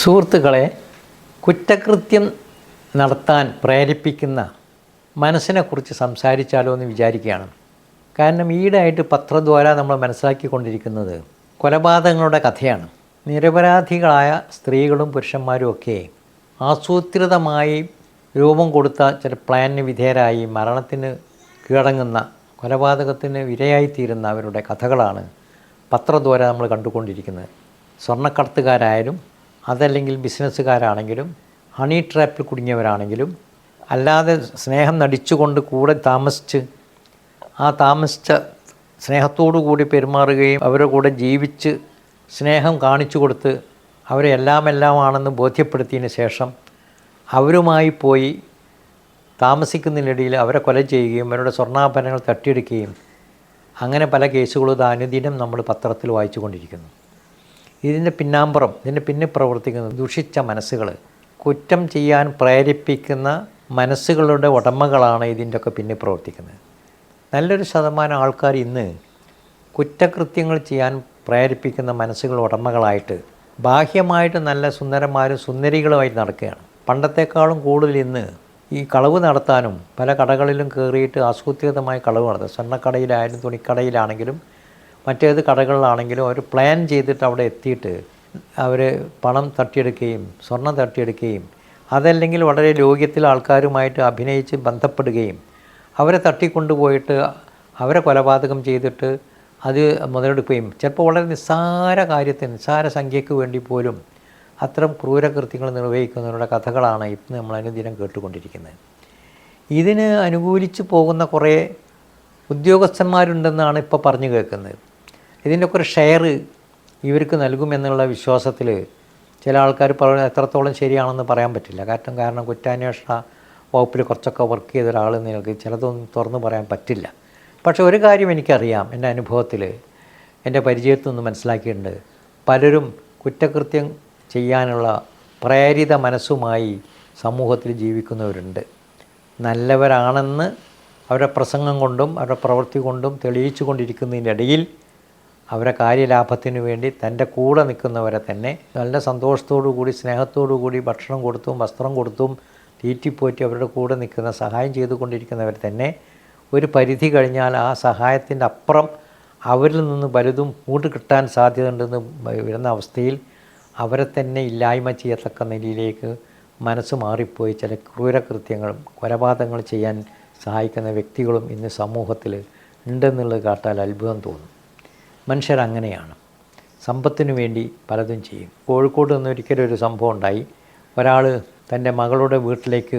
സുഹൃത്തുക്കളെ കുറ്റകൃത്യം നടത്താൻ പ്രേരിപ്പിക്കുന്ന മനസ്സിനെക്കുറിച്ച് സംസാരിച്ചാലോ എന്ന് വിചാരിക്കുകയാണ്. കാരണം ഈടായിട്ട് പത്രദ്വാര നമ്മൾ മനസ്സിലാക്കിക്കൊണ്ടിരിക്കുന്നത് കൊലപാതകങ്ങളുടെ കഥയാണ്. നിരപരാധികളായ സ്ത്രീകളും പുരുഷന്മാരും ഒക്കെ ആസൂത്രിതമായി രൂപം കൊടുത്ത ചില പ്ലാനിന് വിധേയരായി മരണത്തിന് കീഴടങ്ങുന്ന കൊലപാതകത്തിന് വിരയായിത്തീരുന്ന അവരുടെ കഥകളാണ് പത്രദ്വാര നമ്മൾ കണ്ടുകൊണ്ടിരിക്കുന്നത്. സ്വർണക്കടത്തുകാരായാലും അതല്ലെങ്കിൽ ബിസിനസ്സുകാരാണെങ്കിലും ഹണി ട്രാപ്പിൽ കുടുങ്ങിയവരാണെങ്കിലും അല്ലാതെ സ്നേഹം നടിച്ചുകൊണ്ട് കൂടെ താമസിച്ച് ആ താമസിച്ച സ്നേഹത്തോടു കൂടി പെരുമാറുകയും അവരുടെ കൂടെ ജീവിച്ച് സ്നേഹം കാണിച്ചു കൊടുത്ത് അവരെ എല്ലാം എല്ലാമാണെന്ന് ബോധ്യപ്പെടുത്തിയതിന് ശേഷം അവരുമായി പോയി താമസിക്കുന്നതിനിടയിൽ അവരെ കൊല ചെയ്യുകയും അവരുടെ സ്വർണാഭരണങ്ങൾ തട്ടിയെടുക്കുകയും അങ്ങനെ പല കേസുകളും ഇത് അനുദിനം നമ്മൾ പത്രത്തിൽ വായിച്ചു കൊണ്ടിരിക്കുന്നു ഇതിന്റെ പിന്നാമ്പുറം ഇതിന്റെ പിന്നെ പ്രവർത്തിക്കുന്ന ദുഷിച്ച മനസ്സുകൾ കുറ്റം ചെയ്യാൻ പ്രേരിപ്പിക്കുന്ന മനസ്സുകളുടെ ഉടമകളാണ് ഇതിന്റെയൊക്കെ പിന്നെ പ്രവർത്തിക്കുന്നത്. നല്ലൊരു ശതമാനം ആൾക്കാർ ഇന്ന് കുറ്റകൃത്യങ്ങൾ ചെയ്യാൻ പ്രേരിപ്പിക്കുന്ന മനസ്സുകൾ ഉടമകളായിട്ട് ബാഹ്യമായിട്ട് നല്ല സുന്ദരന്മാരും സുന്ദരികളുമായിട്ട് നടക്കുകയാണ്. പണ്ടത്തെക്കാളും കൂടുതൽ ഇന്ന് ഈ കളവ് നടത്താനും പല കടകളിലും കയറിയിട്ട് ആസൂത്രിതമായി കളവ് നടത്തും സ്വർണക്കടയിലായാലും തുണിക്കടയിലാണെങ്കിലും മറ്റേത് കടകളിലാണെങ്കിലും അവർ പ്ലാൻ ചെയ്തിട്ട് അവിടെ എത്തിയിട്ട് അവർ പണം തട്ടിയെടുക്കുകയും സ്വർണം തട്ടിയെടുക്കുകയും അതല്ലെങ്കിൽ വളരെ യോഗ്യത്തിൽ ആൾക്കാരുമായിട്ട് അഭിനയിച്ച് ബന്ധപ്പെടുകയും അവരെ തട്ടിക്കൊണ്ടുപോയിട്ട് അവരെ കൊലപാതകം ചെയ്തിട്ട് അത് മുതലെടുക്കുകയും ചിലപ്പോൾ വളരെ നിസ്സാര കാര്യത്തിന് നിസ്സാര സംഖ്യയ്ക്ക് വേണ്ടി പോലും അത്തരം ക്രൂരകൃത്യങ്ങൾ നിർവഹിക്കുന്നവരുടെ കഥകളാണ് ഇന്ന് നമ്മൾ അനുദിനം കേട്ടുകൊണ്ടിരിക്കുന്നത്. ഇതിന് അനുകൂലിച്ച് പോകുന്ന കുറേ ഉദ്യോഗസ്ഥന്മാരുണ്ടെന്നാണ് ഇപ്പോൾ പറഞ്ഞു കേൾക്കുന്നത്. ഇതിന്റെയൊക്കെ ഒരു ഷെയർ ഇവർക്ക് നൽകുമെന്നുള്ള വിശ്വാസത്തിൽ ചില ആൾക്കാർ പറയുന്നത് എത്രത്തോളം ശരിയാണെന്ന് പറയാൻ പറ്റില്ല. കാരണം കാരണം കുറ്റാന്വേഷണ വകുപ്പിൽ കുറച്ചൊക്കെ വർക്ക് ചെയ്ത ഒരാൾ നിങ്ങൾക്ക് ചിലതൊന്നും തുറന്നു പറയാൻ പറ്റില്ല. പക്ഷേ ഒരു കാര്യം എനിക്കറിയാം എന്റെ അനുഭവത്തിൽ എന്റെ പരിചയത്തിൽ നിന്ന് മനസ്സിലാക്കിയിട്ടുണ്ട്. പലരും കുറ്റകൃത്യം ചെയ്യാനുള്ള പ്രേരിത മനസ്സുമായി സമൂഹത്തിൽ ജീവിക്കുന്നവരുണ്ട്. നല്ലവരാണെന്ന് അവരുടെ പ്രസംഗം കൊണ്ടും അവരുടെ പ്രവൃത്തി കൊണ്ടും തെളിയിച്ചു കൊണ്ടിരിക്കുന്നതിനിടയിൽ അവരെ കാര്യലാഭത്തിന് വേണ്ടി തന്റെ കൂടെ നിൽക്കുന്നവരെ തന്നെ നല്ല സന്തോഷത്തോടു കൂടി സ്നേഹത്തോടു കൂടി ഭക്ഷണം കൊടുത്തും വസ്ത്രം കൊടുത്തും തീറ്റിപ്പോറ്റി അവരുടെ കൂടെ നിൽക്കുന്ന സഹായം ചെയ്തുകൊണ്ടിരിക്കുന്നവർ തന്നെ ഒരു പരിധി കഴിഞ്ഞാൽ ആ സഹായത്തിന്റെ അപ്പുറം അവരിൽ നിന്ന് പലതും കൂട്ട് കിട്ടാൻ സാധ്യതയുണ്ടെന്ന് വരുന്ന അവസ്ഥയിൽ അവരെ തന്നെ ഇല്ലായ്മ ചെയ്യത്തക്ക നിലയിലേക്ക് മനസ്സ് മാറിപ്പോയി. ചില ക്രൂരകൃത്യങ്ങളും കൊലപാതകങ്ങൾ ചെയ്യാൻ സഹായിക്കുന്ന വ്യക്തികളും ഇന്ന് സമൂഹത്തിൽ ഉണ്ടെന്നുള്ളത് കാട്ടാൽ അത്ഭുതം തോന്നും. മനുഷ്യരങ്ങനെയാണ്. സമ്പത്തിനു വേണ്ടി പലതും ചെയ്യും. കോഴിക്കോട് നിന്ന് ഒരിക്കലും ഒരു സംഭവം ഉണ്ടായി. ഒരാൾ തന്റെ മകളുടെ വീട്ടിലേക്ക്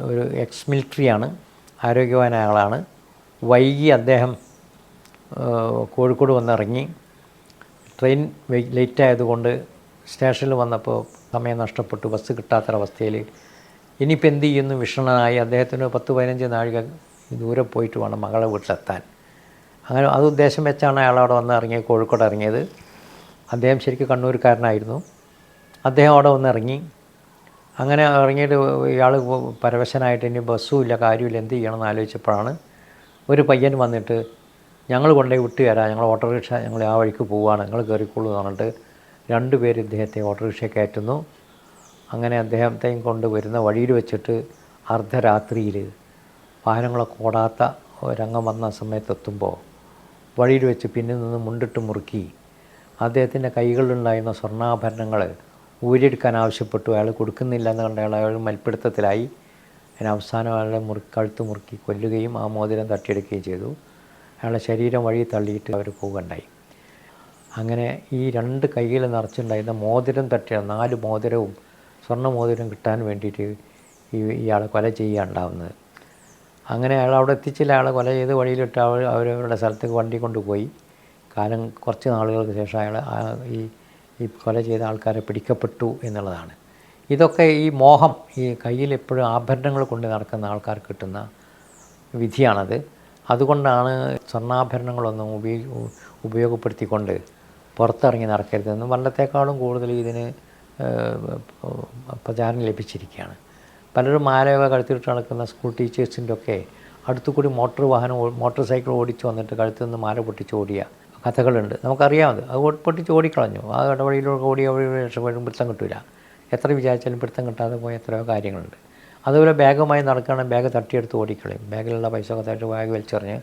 ഒരു എക്സ് മിലിറ്ററിയാണ് ആരോഗ്യവാനായ ആളാണ് വൈകി അദ്ദേഹം കോഴിക്കോട് വന്നിറങ്ങി. ട്രെയിൻ ലേറ്റ് ആയതുകൊണ്ട് സ്റ്റേഷനിൽ വന്നപ്പോൾ സമയം നഷ്ടപ്പെട്ടു. ബസ് കിട്ടാത്തൊരവസ്ഥയിൽ ഇനിയിപ്പോൾ എന്ത് ചെയ്യുന്നു? വിഷണനായി അദ്ദേഹത്തിന് പത്ത് പതിനഞ്ച് നാഴിക ദൂരെ പോയിട്ട് വേണം മകളെ വീട്ടിലെത്താൻ. അങ്ങനെ അത് ഉദ്ദേശം വെച്ചാണ് അയാൾ അവിടെ വന്ന് ഇറങ്ങി കോഴിക്കോട് ഇറങ്ങിയത്. അദ്ദേഹം ശരിക്കും കണ്ണൂർക്കാരനായിരുന്നു അദ്ദേഹം അവിടെ വന്ന് ഇറങ്ങി. അങ്ങനെ ഇറങ്ങിയിട്ട് ഇയാൾ പരവശനായിട്ട് ഇനി ബസ്സും ഇല്ല കാര്യമില്ല എന്ത് ചെയ്യണമെന്ന് ആലോചിച്ചപ്പോഴാണ് ഒരു പയ്യൻ വന്നിട്ട് ഞങ്ങൾ കൊണ്ടുപോയി വിട്ടു തരാം ഞങ്ങൾ ഓട്ടോറിക്ഷ ഞങ്ങൾ ആ വഴിക്ക് പോവുകയാണ് ഞങ്ങൾ കയറിക്കോളൂ എന്ന് പറഞ്ഞിട്ട് രണ്ടുപേര് ഇദ്ദേഹത്തെ ഓട്ടോറിക്ഷ കയറ്റുന്നു. അങ്ങനെ അദ്ദേഹത്തെയും കൊണ്ട് വരുന്ന വഴിയിൽ വെച്ചിട്ട് അർദ്ധരാത്രിയിൽ വാഹനങ്ങളൊക്കെ ഓടാത്ത രംഗം വന്ന സമയത്തെത്തുമ്പോൾ വഴിയിൽ വെച്ച് പിന്നിൽ നിന്ന് മുണ്ടിട്ട് മുറുക്കി. അദ്ദേഹത്തിന്റെ കൈകളിലുണ്ടായിരുന്ന സ്വർണാഭരണങ്ങൾ ഊരിയെടുക്കാൻ ആവശ്യപ്പെട്ടു. അയാൾ കൊടുക്കുന്നില്ല എന്ന് കണ്ട അയാൾ മൽപ്പിടുത്തത്തിലായി. അതിന് അവസാനം അയാളെ മുറി കഴുത്ത് മുറുക്കി കൊല്ലുകയും ആ മോതിരം തട്ടിയെടുക്കുകയും ചെയ്തു. അയാളുടെ ശരീരം വഴി തള്ളിയിട്ട് അവർ പോവുകയുണ്ടായി. അങ്ങനെ ഈ രണ്ട് കൈയിൽ നിറച്ചുണ്ടായിരുന്ന മോതിരം തട്ടിയ നാല് മോതിരവും സ്വർണ മോതിരം കിട്ടാൻ വേണ്ടിയിട്ട് ഈ ഇയാളെ കൊല ചെയ്യുകയുണ്ടാവുന്നത് അങ്ങനെ അയാൾ അവിടെ എത്തിച്ചില്ല അയാളെ കൊല ചെയ്ത് വഴിയിലിട്ട് അവർ അവരവരുടെ സ്ഥലത്തേക്ക് വണ്ടി കൊണ്ടുപോയി. കാലം കുറച്ച് നാളുകൾക്ക് ശേഷം അയാൾ ഈ ഈ കൊല ചെയ്ത ആൾക്കാരെ പിടിക്കപ്പെട്ടു എന്നുള്ളതാണ്. ഇതൊക്കെ ഈ മോഹം ഈ കയ്യിൽ എപ്പോഴും ആഭരണങ്ങൾ കൊണ്ട് നടക്കുന്ന ആൾക്കാർക്ക് കിട്ടുന്ന വിധിയാണത്. അതുകൊണ്ടാണ് സ്വർണാഭരണങ്ങളൊന്നും ഉപയോഗ ഉപയോഗപ്പെടുത്തിക്കൊണ്ട് പുറത്തിറങ്ങി നടക്കരുതെന്ന് പണ്ടത്തേക്കാളും കൂടുതൽ ഇതിന് പ്രചാരം ലഭിച്ചിരിക്കുകയാണ്. പലരും മാലയൊക്കെ കഴുത്തിട്ട് നടക്കുന്ന സ്കൂൾ ടീച്ചേഴ്സിന്റെ ഒക്കെ അടുത്തു കൂടി മോട്ടോർ വാഹനം മോട്ടോർ സൈക്കിൾ ഓടിച്ച് വന്നിട്ട് കഴുത്തിൽ നിന്ന് മാല പൊട്ടിച്ച് ഓടിയ കഥകളുണ്ട്. നമുക്കറിയാമത്. അത് പൊട്ടിച്ച് ഓടിക്കളഞ്ഞു. ആ ഇടവഴിയിലൂടെ ഓടി അവിടെ രക്ഷപ്പെടും പിടുത്തം കിട്ടില്ല എത്ര വിചാരിച്ചാലും പിടുത്തം കിട്ടാതെ പോയ എത്രയോ കാര്യങ്ങളുണ്ട്. അതുപോലെ ബാഗുമായി നടക്കുകയാണെങ്കിൽ ബാഗ് തട്ടിയെടുത്ത് ഓടിക്കളയും. ബാഗിലുള്ള പൈസ ഒക്കെ തട്ടി ബാഗ് വലിച്ചെറിഞ്ഞ്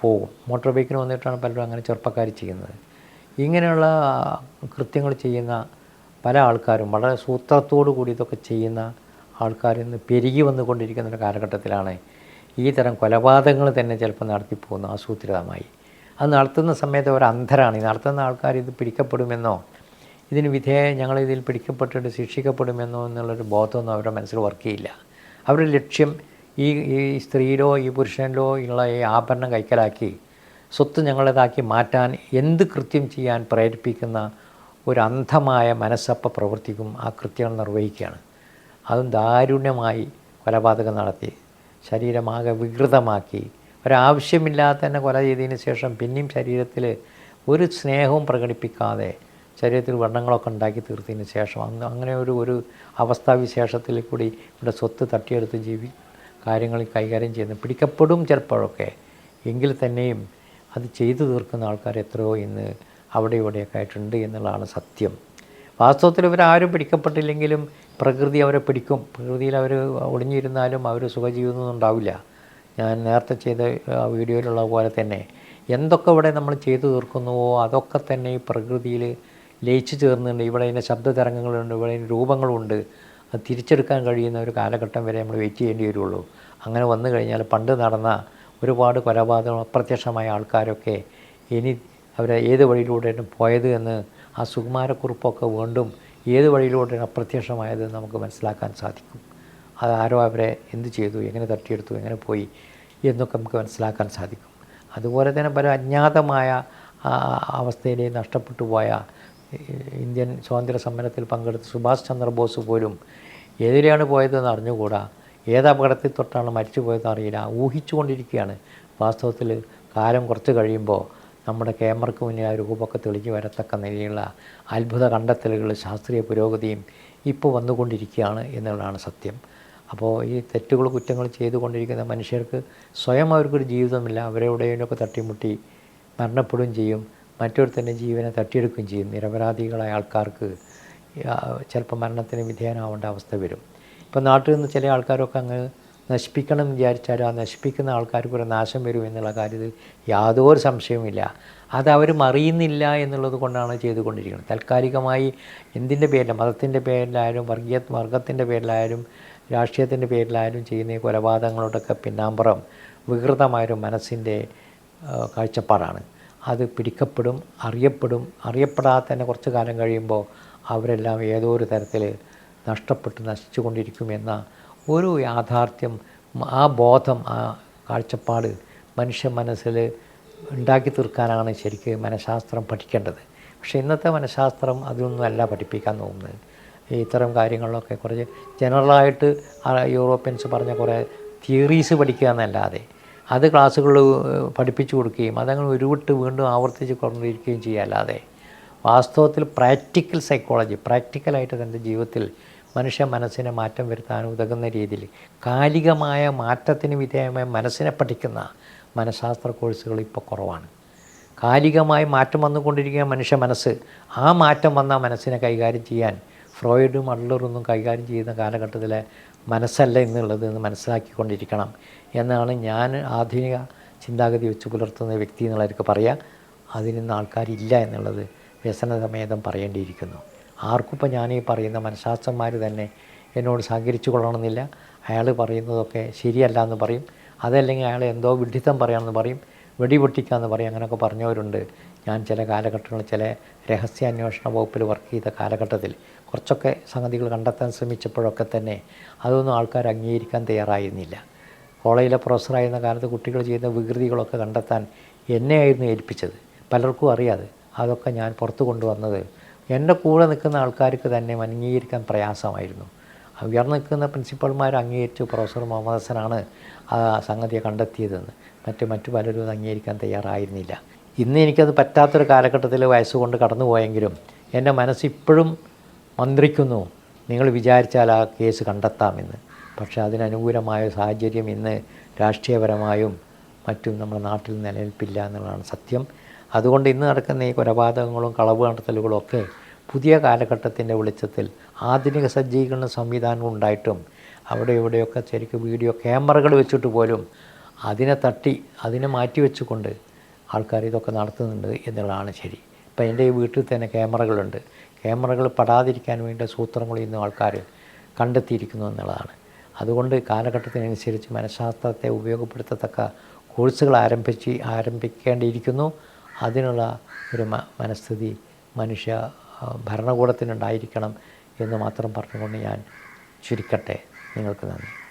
പോകും മോട്ടോർ ബൈക്കിന് വന്നിട്ടാണ് പലരും അങ്ങനെ ചെറുപ്പക്കാർ ചെയ്യുന്നത്. ഇങ്ങനെയുള്ള കൃത്യങ്ങൾ ചെയ്യുന്ന പല ആൾക്കാരും വളരെ സൂത്രത്തോടു കൂടി ഇതൊക്കെ ചെയ്യുന്ന ആൾക്കാർ ഇന്ന് പെരുകി വന്നുകൊണ്ടിരിക്കുന്ന ഒരു കാലഘട്ടത്തിലാണ് ഈ തരം കൊലപാതകങ്ങൾ തന്നെ ചിലപ്പോൾ നടത്തിപ്പോകുന്നു ആസൂത്രിതമായി. അത് നടത്തുന്ന സമയത്ത് അവർ അന്ധരാണ്. ഈ നടത്തുന്ന ആൾക്കാർ ഇത് പിടിക്കപ്പെടുമെന്നോ ഇതിന് വിധേയ ഞങ്ങൾ ഇതിൽ പിടിക്കപ്പെട്ടിട്ട് ശിക്ഷിക്കപ്പെടുമെന്നോ എന്നുള്ളൊരു ബോധമൊന്നും അവരുടെ മനസ്സിൽ വർക്ക് ചെയ്യില്ല അവരുടെ ലക്ഷ്യം ഈ ഈ സ്ത്രീയിലോ ഈ പുരുഷനിലോ ഉള്ള ഈ ആഭരണം കൈക്കലാക്കി സ്വത്ത് ഞങ്ങളേതാക്കി മാറ്റാൻ എന്ത് കൃത്യം ചെയ്യാൻ പ്രേരിപ്പിക്കുന്ന ഒരു അന്ധമായ മനസ്സപ്പ പ്രവർത്തിക്കും ആ കൃത്യങ്ങൾ നിർവഹിക്കുകയാണ്. അതും ദാരുണ്യമായി കൊലപാതകം നടത്തി. ശരീരമാകെ വികൃതമാക്കി. ഒരാവശ്യമില്ലാതെ തന്നെ കൊല ചെയ്തതിന് ശേഷം പിന്നെയും ശരീരത്തിൽ ഒരു സ്നേഹവും പ്രകടിപ്പിക്കാതെ ശരീരത്തിൽ വർണങ്ങളൊക്കെ ഉണ്ടാക്കി തീർത്തതിന് ശേഷം അങ്ങ് അങ്ങനെ ഒരു ഒരു അവസ്ഥാവിശേഷത്തിൽ കൂടി ഇവിടെ സ്വത്ത് തട്ടിയെടുത്ത് ജീവി കാര്യങ്ങൾ കൈകാര്യം ചെയ്യുന്നു പിടിക്കപ്പെടും ചിലപ്പോഴൊക്കെ. എങ്കിൽ തന്നെയും അത് ചെയ്തു തീർക്കുന്ന ആൾക്കാർ എത്രയോ ഇന്ന് അവിടെ ഇവിടെയൊക്കെ ആയിട്ടുണ്ട് എന്നുള്ളതാണ് സത്യം. വാസ്തവത്തിൽ ഇവരാരും പിടിക്കപ്പെട്ടില്ലെങ്കിലും പ്രകൃതി അവരെ പിടിക്കും. പ്രകൃതിയിൽ അവർ ഒളിഞ്ഞിരുന്നാലും അവർ സുഖജീവിതമൊന്നും ഉണ്ടാവില്ല ഞാൻ നേരത്തെ ചെയ്ത വീഡിയോയിലുള്ള പോലെ തന്നെ എന്തൊക്കെ ഇവിടെ നമ്മൾ ചെയ്തു തീർക്കുന്നുവോ അതൊക്കെ തന്നെ ഈ പ്രകൃതിയിൽ ലയിച്ചു ചേർന്നുണ്ട്. ഇവിടെ ഇതിന്റെ ശബ്ദ തരംഗങ്ങളുണ്ട് ഇവിടെ ഇതിന്റെ രൂപങ്ങളുണ്ട്. അത് തിരിച്ചെടുക്കാൻ കഴിയുന്ന ഒരു കാലഘട്ടം വരെ നമ്മൾ വെയിറ്റ് ചെയ്യേണ്ടി വരുള്ളൂ. അങ്ങനെ വന്നു കഴിഞ്ഞാൽ പണ്ട് നടന്ന ഒരുപാട് കൊലപാതകം അപ്രത്യക്ഷമായ ആൾക്കാരൊക്കെ ഇനി അവരെ ഏത് വഴിയിലൂടെയാണ് പോയത് എന്ന് ആ സുകുമാരക്കുറിപ്പൊക്കെ വീണ്ടും ഏത് വഴിയിലൂടെയാണ് അപ്രത്യക്ഷമായത് നമുക്ക് മനസ്സിലാക്കാൻ സാധിക്കും. അത് ആരോ അവരെ എന്ത് ചെയ്തു എങ്ങനെ തട്ടിയെടുത്തു എങ്ങനെ പോയി എന്നൊക്കെ നമുക്ക് മനസ്സിലാക്കാൻ സാധിക്കും. അതുപോലെ തന്നെ പല അജ്ഞാതമായ അവസ്ഥയിലെ നഷ്ടപ്പെട്ടു പോയ ഇന്ത്യൻ സ്വാതന്ത്ര്യ സമരത്തിൽ പങ്കെടുത്ത സുഭാഷ് ചന്ദ്രബോസ് പോലും എതിരെയാണ് പോയതെന്ന് അറിഞ്ഞുകൂടാ? ഏത് അപകടത്തിൽ തൊട്ടാണ് മരിച്ചു പോയതെന്ന് അറിയില്ല. ഊഹിച്ചുകൊണ്ടിരിക്കുകയാണ്. വാസ്തവത്തിൽ കാലം കുറച്ച് കഴിയുമ്പോൾ നമ്മുടെ ക്യാമറയ്ക്ക് മുന്നിൽ ആ രൂപമൊക്കെ തെളിഞ്ഞു വരത്തക്ക നിലയിലുള്ള അത്ഭുത കണ്ടെത്തലുകൾ ശാസ്ത്രീയ പുരോഗതിയും ഇപ്പോൾ വന്നുകൊണ്ടിരിക്കുകയാണ് എന്നുള്ളതാണ് സത്യം. അപ്പോൾ ഈ തെറ്റുകൾ കുറ്റങ്ങൾ ചെയ്തുകൊണ്ടിരിക്കുന്ന മനുഷ്യർക്ക് സ്വയം അവർക്കൊരു ജീവിതമില്ല. അവരെവിടെയൊക്കെ തട്ടിമുട്ടി മരണപ്പെടുകയും ചെയ്യും. മറ്റൊരുത്തന്റെ ജീവനെ തട്ടിയെടുക്കുകയും ചെയ്യും. നിരപരാധികളായ ആൾക്കാർക്ക് ചിലപ്പോൾ മരണത്തിന് വിധേയനാവേണ്ട അവസ്ഥ വരും. ഇപ്പോൾ നാട്ടിൽ നിന്ന് ചില ആൾക്കാരൊക്കെ അങ്ങ് നശിപ്പിക്കണം എന്ന് വിചാരിച്ചാൽ ആ നശിപ്പിക്കുന്ന ആൾക്കാർക്ക് ഒരു നാശം വരും എന്നുള്ള കാര്യത്തിൽ യാതൊരു സംശയവുമില്ല. അത് അവരും അറിയുന്നില്ല എന്നുള്ളത് കൊണ്ടാണ് ചെയ്തുകൊണ്ടിരിക്കുന്നത്. താൽക്കാലികമായി എന്തിന്റെ പേരിലും? മതത്തിന്റെ പേരിലായാലും വർഗീയ വർഗത്തിന്റെ പേരിലായാലും രാഷ്ട്രീയത്തിന്റെ പേരിലായാലും ചെയ്യുന്ന കൊലപാതകങ്ങളോടൊക്കെ പിന്നാമ്പുറം വികൃതമായൊരു മനസ്സിന്റെ കാഴ്ചപ്പാടാണ്. അത് പിടിക്കപ്പെടും അറിയപ്പെടും. അറിയപ്പെടാതെ തന്നെ കുറച്ച് കാലം കഴിയുമ്പോൾ അവരെല്ലാം ഏതോ ഒരു തരത്തിൽ നഷ്ടപ്പെട്ട് നശിച്ചു കൊണ്ടിരിക്കുമെന്ന ഒരു യാഥാർത്ഥ്യം ആ ബോധം ആ കാഴ്ചപ്പാട് മനുഷ്യ മനസ്സിൽ ഉണ്ടാക്കി തീർക്കാനാണ് ശരിക്കും മനഃശാസ്ത്രം പഠിക്കേണ്ടത്. പക്ഷേ ഇന്നത്തെ മനഃശാസ്ത്രം അല്ല പഠിപ്പിക്കാൻ ഈ ഇത്തരം കാര്യങ്ങളിലൊക്കെ കുറച്ച് ജനറലായിട്ട് യൂറോപ്യൻസ് പറഞ്ഞ കുറേ തിയറീസ് പഠിക്കുക എന്നല്ലാതെ അത് ക്ലാസ്സുകളിൽ പഠിപ്പിച്ചു കൊടുക്കുകയും അതങ്ങനെ ഉരുവിട്ട് വീണ്ടും ആവർത്തിച്ച് കൊണ്ടിരിക്കുകയും ചെയ്യുക അല്ലാതെ വാസ്തവത്തിൽ പ്രാക്ടിക്കൽ സൈക്കോളജി പ്രാക്ടിക്കലായിട്ട് തന്റെ ജീവിതത്തിൽ മനുഷ്യ മനസ്സിനെ മാറ്റം വരുത്താൻ ഉതകുന്ന രീതിയിൽ കാലികമായ മാറ്റത്തിന് വിധേയമായ മനസ്സിനെ പഠിക്കുന്ന മനഃശാസ്ത്ര കോഴ്സുകൾ ഇപ്പോൾ കുറവാണ്. കാലികമായി മാറ്റം വന്നുകൊണ്ടിരിക്കുന്ന മനുഷ്യ മനസ്സ് ആ മാറ്റം വന്ന മനസ്സിനെ കൈകാര്യം ചെയ്യാൻ ഫ്രോയിഡും അഡ്ലറൊന്നും കൈകാര്യം ചെയ്യുന്ന കാലഘട്ടത്തിലെ മനസ്സല്ല എന്നുള്ളത് എന്ന് മനസ്സിലാക്കിക്കൊണ്ടിരിക്കണം എന്നാണ് ഞാൻ ആധുനിക ചിന്താഗതി വെച്ച് പുലർത്തുന്ന വ്യക്തി എന്നുള്ളവർക്ക് പറയാം. അതിനൊന്നും ആൾക്കാരില്ല എന്നുള്ളത് വ്യസനസമേതം പറയേണ്ടിയിരിക്കുന്നു. ആർക്കും ഇപ്പോൾ ഞാൻ ഈ പറയുന്ന മനഃശാസ്ത്രന്മാർ തന്നെ എന്നോട് സഹകരിച്ചു കൊള്ളണമെന്നില്ല. അയാൾ പറയുന്നതൊക്കെ ശരിയല്ല എന്ന് പറയും. അതല്ലെങ്കിൽ അയാൾ എന്തോ വിഡ്ഢിത്തം പറയാമെന്ന് പറയും. വെടിപൊട്ടിക്കാമെന്ന് പറയും. അങ്ങനെയൊക്കെ പറഞ്ഞവരുണ്ട്. ഞാൻ ചില കാലഘട്ടങ്ങളിൽ ചില രഹസ്യാന്വേഷണ വകുപ്പിൽ വർക്ക് ചെയ്ത കാലഘട്ടത്തിൽ കുറച്ചൊക്കെ സംഗതികൾ കണ്ടെത്താൻ ശ്രമിച്ചപ്പോഴൊക്കെ തന്നെ അതൊന്നും ആൾക്കാർ അംഗീകരിക്കാൻ തയ്യാറായിരുന്നില്ല. കോളേജിലെ പ്രൊഫസറായിരുന്ന കാലത്ത് കുട്ടികൾ ചെയ്യുന്ന വികൃതികളൊക്കെ കണ്ടെത്താൻ എന്നെയായിരുന്നു ഏൽപ്പിച്ചത്. പലർക്കും അറിയാതെ. അതൊക്കെ ഞാൻ പുറത്തു കൊണ്ടുവന്നത് എന്റെ കൂടെ നിൽക്കുന്ന ആൾക്കാർക്ക് തന്നെ അംഗീകരിക്കാൻ പ്രയാസമായിരുന്നു. ഉയർന്നു നിൽക്കുന്ന പ്രിൻസിപ്പൾമാർ അംഗീകരിച്ചു പ്രൊഫസർ മുഹമ്മദ് ഹസനാണ് ആ സംഗതിയെ കണ്ടെത്തിയതെന്ന്. മറ്റ് മറ്റു പലരും അത് അംഗീകരിക്കാൻ തയ്യാറായിരുന്നില്ല. ഇന്ന് എനിക്കത് പറ്റാത്തൊരു കാലഘട്ടത്തിൽ വയസ്സുകൊണ്ട് കടന്നുപോയെങ്കിലും എന്റെ മനസ്സിപ്പോഴും മന്ത്രിക്കുന്നു നിങ്ങൾ വിചാരിച്ചാൽ ആ കേസ് കണ്ടെത്താമെന്ന്. പക്ഷേ അതിനനുകൂലമായ സാഹചര്യം ഇന്ന് രാഷ്ട്രീയപരമായും മറ്റും നമ്മുടെ നാട്ടിൽ നിലനിൽപ്പില്ല എന്നുള്ളതാണ് സത്യം. അതുകൊണ്ട് ഇന്ന് നടക്കുന്ന ഈ കൊലപാതകങ്ങളും കളവ് നടത്തലുകളും ഒക്കെ പുതിയ കാലഘട്ടത്തിന്റെ വെളിച്ചത്തിൽ ആധുനിക സജ്ജീകരണ സംവിധാനം ഉണ്ടായിട്ടും അവിടെ ഇവിടെയൊക്കെ ശരിക്കും വീഡിയോ ക്യാമറകൾ വെച്ചിട്ട് പോലും അതിനെ തട്ടി അതിനെ മാറ്റി വെച്ചുകൊണ്ട് ആൾക്കാർ ഇതൊക്കെ നടത്തുന്നുണ്ട് എന്നുള്ളതാണ് ശരി. ഇപ്പം എന്റെ ഈ വീട്ടിൽ തന്നെ ക്യാമറകളുണ്ട്. ക്യാമറകൾ പെടാതിരിക്കാൻ വേണ്ട സൂത്രങ്ങൾ ഇന്ന് ആൾക്കാർ കണ്ടെത്തിയിരിക്കുന്നു എന്നുള്ളതാണ്. അതുകൊണ്ട് കാലഘട്ടത്തിനനുസരിച്ച് മനഃശാസ്ത്രത്തെ ഉപയോഗപ്പെടുത്തത്തക്ക കോഴ്സുകൾ ആരംഭിച്ച് ആരംഭിക്കേണ്ടിയിരിക്കുന്നു. അതിനുള്ള ഒരു മനസ്ഥിതി മനുഷ്യ ഭരണകൂടത്തിനുണ്ടായിരിക്കണം എന്ന് മാത്രം പറഞ്ഞുകൊണ്ട് ഞാൻ ചുരുക്കട്ടെ. നിങ്ങൾക്ക് നന്ദി.